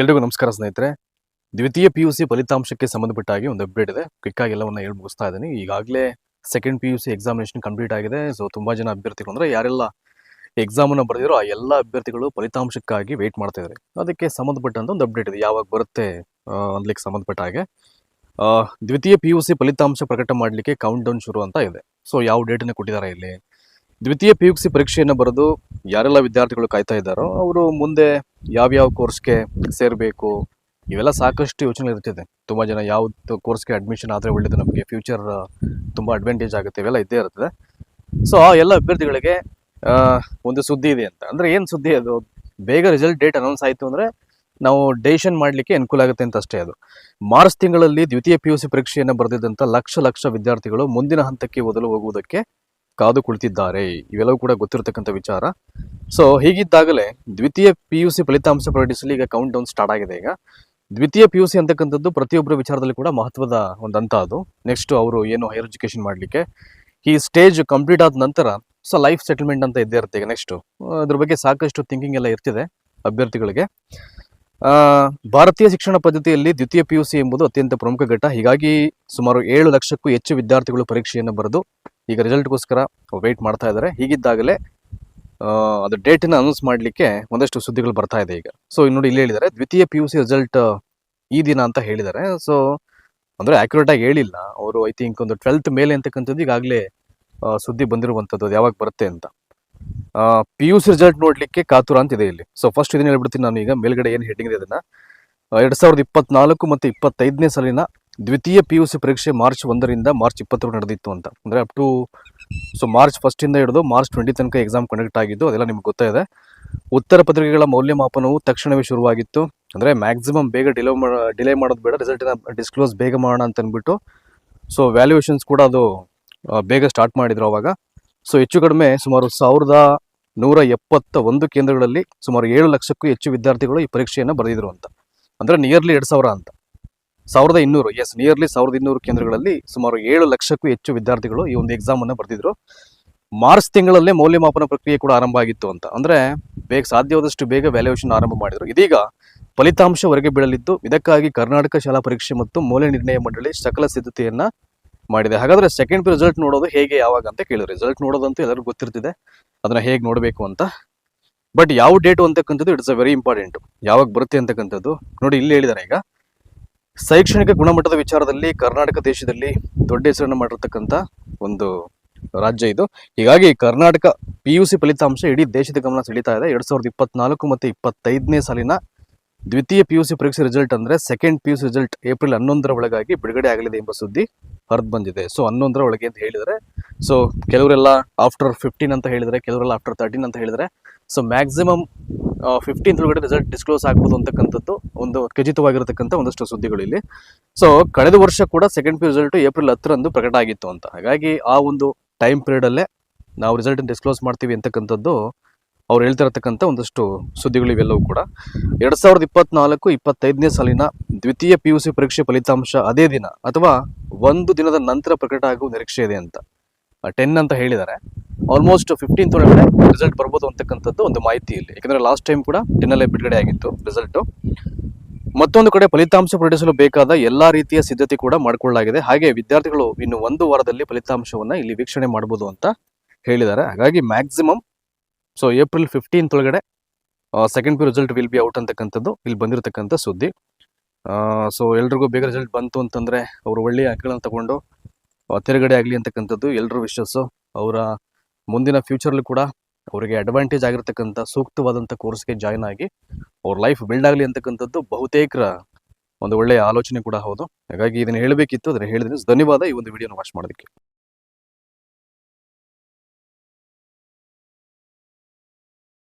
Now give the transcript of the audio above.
ಎಲ್ರಿಗೂ ನಮಸ್ಕಾರ ಸ್ನೇಹಿತರೆ. ದ್ವಿತೀಯ ಪಿ ಯು ಸಿ ಫಲಿತಾಂಶಕ್ಕೆ ಸಂಬಂಧಪಟ್ಟಾಗಿ ಒಂದು ಅಪ್ಡೇಟ್ ಇದೆ. ಕ್ವಿಕ್ಕಾಗಿ ಎಲ್ಲವನ್ನ ಹೇಳಿ ಮುಗಿಸ್ತಾ ಇದ್ದೀನಿ. ಈಗಾಗಲೇ second P U C examination complete ಆಗಿದೆ. ಸೊ ತುಂಬಾ ಜನ ಅಭ್ಯರ್ಥಿಗಳು ಅಂದರೆ ಯಾರೆಲ್ಲ ಎಕ್ಸಾಮನ್ನು ಬರೆದಿರೋ ಆ ಎಲ್ಲ ಅಭ್ಯರ್ಥಿಗಳು ಫಲಿತಾಂಶಕ್ಕಾಗಿ ವೇಟ್ ಮಾಡ್ತಾ ಇದ್ದಾರೆ ಅದಕ್ಕೆ ಸಂಬಂಧಪಟ್ಟಂತ ಒಂದು ಅಪ್ಡೇಟ್ ಇದೆ. ಯಾವಾಗ ಬರುತ್ತೆ ಅನ್ಲಿಕ್ಕೆ ಸಂಬಂಧಪಟ್ಟ ಹಾಗೆ. ದ್ವಿತೀಯ ಪಿ ಯು ಸಿ ಫಲಿತಾಂಶ ಪ್ರಕಟ ಮಾಡಲಿಕ್ಕೆ ಕೌಂಟ್ ಡೌನ್ ಶುರು ಅಂತ ಇದೆ. ಸೊ ಯಾವ ಡೇಟನ್ನು ಕೊಟ್ಟಿದ್ದಾರೆ ಇಲ್ಲಿ? ದ್ವಿತೀಯ ಪಿ ಯು ಸಿ ಪರೀಕ್ಷೆಯನ್ನು ಬರೆದು ಯಾರೆಲ್ಲ ವಿದ್ಯಾರ್ಥಿಗಳು ಕಾಯ್ತಾ ಇದ್ದಾರೋ, ಅವರು ಮುಂದೆ ಯಾವ್ಯಾವ ಕೋರ್ಸ್ಗೆ ಸೇರಬೇಕು, ಇವೆಲ್ಲ ಸಾಕಷ್ಟು ಯೋಚನೆ ಇರ್ತಿದೆ. ತುಂಬ ಜನ ಯಾವ್ದು ಕೋರ್ಸ್ಗೆ ಅಡ್ಮಿಷನ್ ಆದರೆ ಒಳ್ಳೇದು, ನಮಗೆ ಫ್ಯೂಚರ್ ತುಂಬ ಅಡ್ವಾಂಟೇಜ್ ಆಗುತ್ತೆ, ಇವೆಲ್ಲ ಇದ್ದೇ ಇರ್ತದೆ. ಸೊ ಆ ಎಲ್ಲ ಅಭ್ಯರ್ಥಿಗಳಿಗೆ ಒಂದು ಸುದ್ದಿ ಇದೆ ಅಂತ. ಅಂದರೆ ಏನು ಸುದ್ದಿ ಅದು? ಬೇಗ ರಿಸಲ್ಟ್ ಡೇಟ್ ಅನೌನ್ಸ್ ಆಯಿತು ಅಂದರೆ ನಾವು ಡೆಸಿಷನ್ ಮಾಡಲಿಕ್ಕೆ ಅನುಕೂಲ ಆಗುತ್ತೆ ಅಂತ ಅಷ್ಟೇ ಅದು. ಮಾರ್ಚ್ ತಿಂಗಳಲ್ಲಿ ದ್ವಿತೀಯ ಪಿ ಯು ಸಿ ಪರೀಕ್ಷೆಯನ್ನು ಬರೆದಿದ್ದಂಥ ಲಕ್ಷ ಲಕ್ಷ ವಿದ್ಯಾರ್ಥಿಗಳು ಮುಂದಿನ ಹಂತಕ್ಕೆ ಓದಲು ಹೋಗುವುದಕ್ಕೆ ಕಾದು ಕುಳಿತಿದ್ದಾರೆ ಇವೆಲ್ಲವೂ ಕೂಡ ಗೊತ್ತಿರತಕ್ಕಂಥ ವಿಚಾರ. ಸೊ ಹೀಗಿದ್ದಾಗಲೇ ದ್ವಿತೀಯ ಪಿ ಯು ಸಿ ಫಲಿತಾಂಶ ಪ್ರಕಟಿಸಲು ಈಗ ಕೌಂಟ್ ಡೌನ್ ಸ್ಟಾರ್ಟ್ ಆಗಿದೆ ಈಗ. ದ್ವಿತೀಯ ಪಿ ಯು ಸಿ ಅಂತಕ್ಕಂಥದ್ದು ಪ್ರತಿಯೊಬ್ಬರ ವಿಚಾರದಲ್ಲಿ ಕೂಡ ಮಹತ್ವದ ಒಂದು ಹಂತ ಅದು ನೆಕ್ಸ್ಟ್ ಅವರು ಏನು ಹೈಯರ್ ಎಜುಕೇಶನ್ ಮಾಡಲಿಕ್ಕೆ? ಈ ಸ್ಟೇಜ್ ಕಂಪ್ಲೀಟ್ ಆದ ನಂತರ ಸೊ ಲೈಫ್ ಸೆಟಲ್ಮೆಂಟ್ ಅಂತ ಇದ್ದೇ ಇರುತ್ತೆ ಈಗ ನೆಕ್ಸ್ಟ್ ಅದ್ರ ಬಗ್ಗೆ ಸಾಕಷ್ಟು ಥಿಂಕಿಂಗ್ ಎಲ್ಲ ಇರ್ತಿದೆ ಅಭ್ಯರ್ಥಿಗಳಿಗೆ. ಭಾರತೀಯ ಶಿಕ್ಷಣ ಪದ್ಧತಿಯಲ್ಲಿ ದ್ವಿತೀಯ ಪಿ ಯು ಸಿ ಎಂಬುದು ಅತ್ಯಂತ ಪ್ರಮುಖ ಘಟ್ಟ. ಹೀಗಾಗಿ ಸುಮಾರು ಏಳು ಲಕ್ಷಕ್ಕೂ ಹೆಚ್ಚು ವಿದ್ಯಾರ್ಥಿಗಳು ಪರೀಕ್ಷೆಯನ್ನು ಬರೆದು ಈಗ ರಿಸಲ್ಟ್ಗೋಸ್ಕರ ವೆಯ್ಟ್ ಮಾಡ್ತಾ ಇದ್ದಾರೆ ಹೀಗಿದ್ದಾಗಲೇ ಅದು ಡೇಟನ್ನ ಅನೌನ್ಸ್ ಮಾಡಲಿಕ್ಕೆ ಒಂದಷ್ಟು ಸುದ್ದಿಗಳು ಬರ್ತಾ ಇದೆ ಈಗ. ಸೊ ನೋಡಿ ಇಲ್ಲಿ ಹೇಳಿದ್ದಾರೆ. ದ್ವಿತೀಯ ಪಿ ಯು ಸಿ ರಿಸಲ್ಟ್ ಈ ದಿನ ಅಂತ ಹೇಳಿದ್ದಾರೆ. ಸೊ ಅಂದರೆ ಆ್ಯಕ್ಯುರೇಟಾಗಿ ಹೇಳಿಲ್ಲ. ಅವರು ಐ ಥಿಂಕ್ ಒಂದು ಟ್ವೆಲ್ತ್ ಮೇಲೆ ಅಂತಕ್ಕಂಥದ್ದು ಈಗಾಗಲೇ ಸುದ್ದಿ ಬಂದಿರುವಂಥದ್ದು ಯಾವಾಗ ಬರುತ್ತೆ ಅಂತ. ಪಿ ಯು ಸಿ ರಿಸಲ್ಟ್ ನೋಡಲಿಕ್ಕೆ ಕಾತುರ ಅಂತ ಇದೆ ಇಲ್ಲಿ. ಸೊ ಫಸ್ಟ್ ಇದನ್ನು ಹೇಳ್ಬಿಡ್ತೀನಿ ನಾನು ಈಗ. ಮೇಲ್ಗಡೆ ಏನು ಹೆಡ್ಡಿಂಗ್ ಇದೆ ಅದನ್ನು. ಎರಡು ಸಾವಿರದ ಇಪ್ಪತ್ನಾಲ್ಕು ಮತ್ತು ಇಪ್ಪತ್ತೈದನೇ ಸಾಲಿನ ದ್ವಿತೀಯ ಪಿ ಯು ಸಿ ಪರೀಕ್ಷೆ ಮಾರ್ಚ್ ಒಂದರಿಂದ ಮಾರ್ಚ್ ಇಪ್ಪತ್ತರ ನಡೆದಿತ್ತು ಅಂತ. ಅಂದರೆ ಅಪ್ ಟು ಸೊ ಮಾರ್ಚ್ ಫಸ್ಟಿಂದ ಹಿಡಿದು ಮಾರ್ಚ್ ಟ್ವೆಂಟಿ ತನಕ ಎಕ್ಸಾಮ್ ಕಂಡಕ್ಟ್ ಆಗಿದ್ದು, ಅದೆಲ್ಲ ನಿಮ್ಗೆ ಗೊತ್ತಾಯಿದೆ ಉತ್ತರ ಪತ್ರಿಕೆಗಳ ಮೌಲ್ಯಮಾಪನವು ತಕ್ಷಣವೇ ಶುರುವಾಗಿತ್ತು. ಅಂದರೆ ಮ್ಯಾಕ್ಸಿಮಮ್ ಬೇಗ ಡಿಲೇ ಡಿಲೇ ಮಾಡೋದು ಬೇಡ ರಿಸಲ್ಟಿನ ಡಿಸ್ಕ್ಲೋಸ್ ಬೇಗ ಮಾಡೋಣ ಅಂತ ಅಂದ್ಬಿಟ್ಟು ಸೊ ವ್ಯಾಲ್ಯೂಯೇಷನ್ಸ್ ಕೂಡ ಅದು ಬೇಗ ಸ್ಟಾರ್ಟ್ ಮಾಡಿದ್ರು ಅವಾಗ. ಸೊ ಹೆಚ್ಚು ಕಡಿಮೆ ಸುಮಾರು ಸಾವಿರದ ನೂರ ಎಪ್ಪತ್ತ ಒಂದು ಕೇಂದ್ರಗಳಲ್ಲಿ ಸುಮಾರು ಏಳು ಲಕ್ಷಕ್ಕೂ ಹೆಚ್ಚು ವಿದ್ಯಾರ್ಥಿಗಳು ಈ ಪರೀಕ್ಷೆಯನ್ನು ಬರೆದಿದ್ರು ಅಂತ. ಅಂದರೆ ನಿಯರ್ಲಿ ಎರಡು ಸಾವಿರ ಅಂತ. ಸಾವಿರದ ಇನ್ನೂರು ಎಸ್ ನಿಯರ್ಲಿ ಸಾವಿರದ ಇನ್ನೂರು ಕೇಂದ್ರಗಳಲ್ಲಿ ಸುಮಾರು ಏಳು ಲಕ್ಷಕ್ಕೂ ಹೆಚ್ಚು ವಿದ್ಯಾರ್ಥಿಗಳು ಈ ಒಂದು ಎಕ್ಸಾಮ್ ಅನ್ನು ಬರೆದಿದ್ರು. ಮಾರ್ಚ್ ತಿಂಗಳಲ್ಲೇ ಮೌಲ್ಯಮಾಪನ ಪ್ರಕ್ರಿಯೆ ಕೂಡ ಆರಂಭ ಆಗಿತ್ತು ಅಂತ. ಅಂದ್ರೆ ಬೇಗ ಸಾಧ್ಯವಾದಷ್ಟು ಬೇಗ ವ್ಯಾಲ್ಯೂಯೇಷನ್ ಆರಂಭ ಮಾಡಿದ್ರು. ಇದೀಗ ಫಲಿತಾಂಶ ಹೊರಗೆ ಬೀಳಲಿದ್ದು, ಇದಕ್ಕಾಗಿ ಕರ್ನಾಟಕ ಶಾಲಾ ಪರೀಕ್ಷೆ ಮತ್ತು ಮೌಲ್ಯ ನಿರ್ಣಯ ಮಂಡಳಿ ಸಕಲ ಸಿದ್ಧತೆಯನ್ನ ಮಾಡಿದೆ. ಹಾಗಾದ್ರೆ ಸೆಕೆಂಡ್ ಪಿ ರಿಸಲ್ಟ್ ನೋಡೋದು ಹೇಗೆ, ಯಾವಾಗ ಅಂತ ಕೇಳಿದ್ರು. ರಿಸಲ್ಟ್ ನೋಡೋದಂತೂ ಎಲ್ಲರಿಗೂ ಗೊತ್ತಿರ್ತಿದೆ. ಅದನ್ನ ಹೇಗೆ ನೋಡಬೇಕು ಅಂತ. ಬಟ್ ಯಾವ ಡೇಟು ಅಂತಕ್ಕಂಥದ್ದು ಇಟ್ಸ್ ಅ ವೆರಿ ಇಂಪಾರ್ಟೆಂಟ್ ಯಾವಾಗ ಬರುತ್ತೆ ಅಂತಕ್ಕಂಥದ್ದು. ನೋಡಿ, ಇಲ್ಲಿ ಹೇಳಿದಾರೆ ಈಗ. ಶೈಕ್ಷಣಿಕ ಗುಣಮಟ್ಟದ ವಿಚಾರದಲ್ಲಿ ಕರ್ನಾಟಕ ದೇಶದಲ್ಲಿ ದೊಡ್ಡ ಹೆಸರನ್ನು ಮಾಡಿರ್ತಕ್ಕಂಥ ಒಂದು ರಾಜ್ಯ ಇದು. ಹೀಗಾಗಿ ಕರ್ನಾಟಕ ಪಿ ಯು ಸಿ ಫಲಿತಾಂಶ ಇಡೀ ದೇಶದ ಗಮನ ಸೆಳೀತಾ ಇದೆ. ಎರಡ್ ಸಾವಿರದ ಇಪ್ಪತ್ನಾಲ್ಕು ಮತ್ತು ಇಪ್ಪತ್ತೈದನೇ ಸಾಲಿನ ದ್ವಿತೀಯ ಪಿ ಯು ಸಿ ಪರೀಕ್ಷೆ ರಿಸಲ್ಟ್ ಅಂದರೆ second P U C result April ಹನ್ನೊಂದರ ಒಳಗಾಗಿ ಬಿಡುಗಡೆ ಆಗಲಿದೆ ಎಂಬ ಸುದ್ದಿ ಹರಿದು ಬಂದಿದೆ. ಸೊ ಹನ್ನೊಂದರ ಒಳಗೆ ಅಂತ ಹೇಳಿದರೆ ಸೊ ಕೆಲವರೆಲ್ಲ ಆಫ್ಟರ್ ಫಿಫ್ಟೀನ್ ಅಂತ ಹೇಳಿದರೆ, ಕೆಲವರೆಲ್ಲ ಆಫ್ಟರ್ ತರ್ಟೀನ್ ಅಂತ ಹೇಳಿದರೆ ಸೊ ಮ್ಯಾಕ್ಸಿಮಮ್ ಫಿಫ್ಟೀನ್ ಒಳಗಡೆ ರಿಸಲ್ಟ್ ಡಿಸ್ಕ್ಲೋಸ್ ಆಗ್ಬೋದು ಅಂತಕ್ಕಂಥದ್ದು ಒಂದು ಖಚಿತವಾಗಿರತಕ್ಕಂಥ ಒಂದಷ್ಟು ಸುದ್ದಿಗಳು ಇಲ್ಲಿ. ಸೊ ಕಳೆದ ವರ್ಷ ಕೂಡ ಸೆಕೆಂಡ್ ಪಿ ರಿಸಲ್ಟ್ ಏಪ್ರಿಲ್ ಹತ್ತರಂದು ಪ್ರಕಟ ಆಗಿತ್ತು ಅಂತ. ಹಾಗಾಗಿ ಆ ಒಂದು ಟೈಮ್ ಪೀರಿಯಡಲ್ಲೇ ನಾವು ರಿಸಲ್ಟ್ ಡಿಸ್ಕ್ಲೋಸ್ ಮಾಡ್ತೀವಿ ಅಂತಕ್ಕಂಥದ್ದು ಅವ್ರು ಹೇಳ್ತಿರತಕ್ಕಂಥ ಒಂದಷ್ಟು ಸುದ್ದಿಗಳು ಇವೆಲ್ಲವೂ ಕೂಡ. ಎರಡ್ ಸಾವಿರದ ಇಪ್ಪತ್ನಾಲ್ಕು, ಇಪ್ಪತ್ತೈದನೇ ಸಾಲಿನ ದ್ವಿತೀಯ ಪಿ ಯು ಸಿ ಪರೀಕ್ಷೆ ಫಲಿತಾಂಶ ಅದೇ ದಿನ ಅಥವಾ ಒಂದು ದಿನದ ನಂತರ ಪ್ರಕಟ ಆಗುವ ನಿರೀಕ್ಷೆ ಇದೆ ಅಂತ. ಟೆನ್ ಅಂತ ಹೇಳಿದ್ದಾರೆ. ಆಲ್ಮೋಸ್ಟ್ ಫಿಫ್ಟೀನ್ ಒಳಗಡೆ ರಿಸಲ್ಟ್ ಬರ್ಬೋದು ಅಂತಕ್ಕಂಥದ್ದು ಒಂದು ಮಾಹಿತಿ ಇಲ್ಲಿ. ಯಾಕಂದ್ರೆ ಲಾಸ್ಟ್ ಟೈಮ್ ಕೂಡ ಟೆನ್ನಲ್ಲೇ ಬಿಡುಗಡೆ ಆಗಿತ್ತು ರಿಸಲ್ಟ್ ಮತ್ತೊಂದು ಕಡೆ ಫಲಿತಾಂಶ ಪ್ರಕಟಿಸಲು ಬೇಕಾದ ಎಲ್ಲಾ ರೀತಿಯ ಸಿದ್ಧತೆ ಕೂಡ ಮಾಡಿಕೊಳ್ಳಲಾಗಿದೆ. ಹಾಗೆ ವಿದ್ಯಾರ್ಥಿಗಳು ಇನ್ನು ಒಂದು ವಾರದಲ್ಲಿ ಫಲಿತಾಂಶವನ್ನ ಇಲ್ಲಿ ವೀಕ್ಷಣೆ ಮಾಡಬಹುದು ಅಂತ ಹೇಳಿದ್ದಾರೆ. ಹಾಗಾಗಿ ಮ್ಯಾಕ್ಸಿಮಮ್ ಸೊ ಏಪ್ರಿಲ್ ಫಿಫ್ಟೀನ್ತ್ ಒಳಗಡೆ second P result will be out ಅಂತಕ್ಕಂಥದ್ದು ಇಲ್ಲಿ ಬಂದಿರತಕ್ಕಂಥ ಸುದ್ದಿ. ಸೊ ಎಲ್ರಿಗೂ ಬೇಗ ರಿಸಲ್ಟ್ ಬಂತು ಅಂತಂದ್ರೆ ಅವರು ಒಳ್ಳೆಯ ಅಂಕಗಳನ್ನು ತಗೊಂಡು ತೆರೆಗಡೆ ಆಗಲಿ ಅಂತಕ್ಕಂಥದ್ದು ಎಲ್ಲರೂ ವಿಶ್ವಾಸ ಅವರ ಮುಂದಿನ ಫ್ಯೂಚರ್ಲಿ ಕೂಡ ಅವರಿಗೆ ಅಡ್ವಾಂಟೇಜ್ ಆಗಿರ್ತಕ್ಕಂಥ ಸೂಕ್ತವಾದಂಥ ಕೋರ್ಸ್ಗೆ ಜಾಯ್ನ್ ಆಗಿ ಅವ್ರ ಲೈಫ್ ಬಿಲ್ಡ್ ಆಗಲಿ ಅಂತಕ್ಕಂಥದ್ದು ಬಹುತೇಕರ ಒಂದು ಒಳ್ಳೆಯ ಆಲೋಚನೆ ಕೂಡ ಹೌದು. ಹಾಗಾಗಿ ಇದನ್ನು ಹೇಳಬೇಕಿತ್ತು, ಅದನ್ನು ಹೇಳಿದ್ರೆ ಧನ್ಯವಾದ ಈ ಒಂದು ವಿಡಿಯೋನ ವಾಚ್ ಮಾಡೋದಕ್ಕೆ.